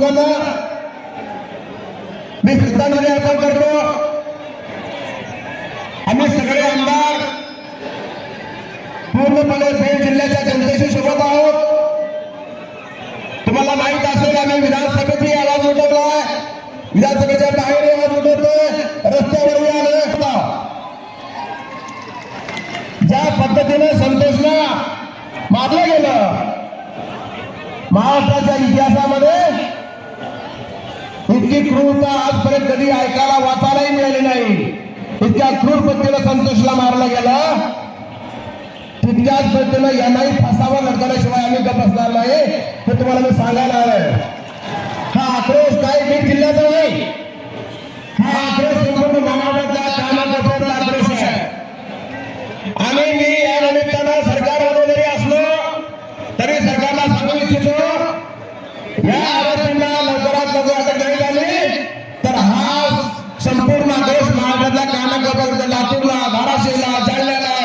लोकांना मी श्रद्धांजली अर्पण करतो. आम्ही सगळे आमदार पूर्णपणे बीड जिल्ह्याच्या जनतेशी सोबत आहोत. तुम्हाला माहीत असेल आम्ही विधानसभेतही आवाज उठवलाय विधानसभेच्या बाहेर आवाज उठवतोय. रस्त्यावरही आलोय. ज्या पद्धतीने संतोषला मारलं गेलं महाराष्ट्राच्या इतिहासामध्ये इतकी क्रूरता आजपर्यंत कधी ऐकायला वाचायलाही मिळाली नाही. इतक्या क्रूर पद्धतीनं संतोषला मारलं गेलं. तितक्याच पद्धतीनं यांनाही फसावा लटकल्याशिवाय आम्ही गप बसणार नाही. हे तुम्हाला मी सांगायला आलोय. हा आक्रोश काही बीड जिल्ह्याचा नाही. हा आक्रोश संपूर्ण महाराष्ट्राच्या कामाचा आक्रोश आहे. आणि मी या निमित्तानं सरकारमध्ये जरी असलो तरी सरकारला सांगू इच्छितो या आरोपींना लातूरला धाराशिवला जालन्याला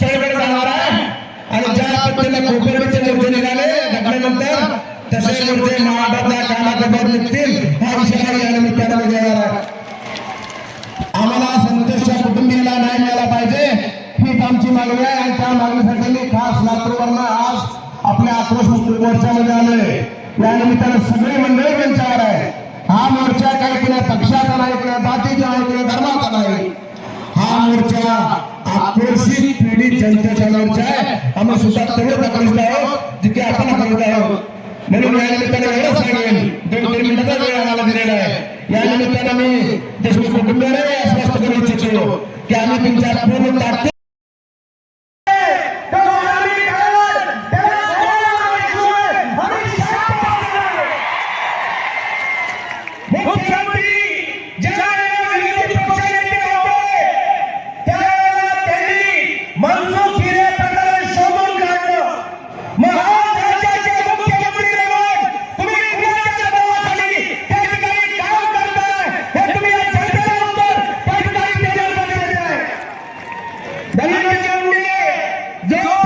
सगळीकडे जाणार आहे. आणि ज्या पद्धतीने कोकणचे मोर्चे निघाले घटनेनंतर तसे मोर्चे महाराष्ट्रातल्या कानाकोपऱ्यात निघतील ह्या विषय या निमित्तानं येणार आहे आम्हाला संतोषच्या कुटुंबियाला न्याय मिळाला पाहिजे. हीच आमची मागणी आहे आणि त्या मागणीसाठी मी खास लातूरवरनं आज आपल्या आक्रोश मोर्चामध्ये आलोय. या निमित्तानं सगळी मंडळी त्यांच्यावर आहे. हा मोर्चा काही कुणा पक्षा नाही किंवा जातीचा नाही किंवा धर्माचा नाही हा मोर्चा आक्रोशित पीडित जनतेचा मोर्चा आहे. आम्ही सुद्धा तेवढं आक्रोशित आहोत जितके आपण आक्रोशित आहोत. म्हणून या निमित्ताने एवढं सांगेन दोन तीन मिनिटाचा वेळ आम्हाला दिलेला आहे. या निमित्तानं मी देशमुख कुटुंबियाने आश्वस्त करू इच्छितो की आम्ही तुमच्या पूर्ण ताकद They're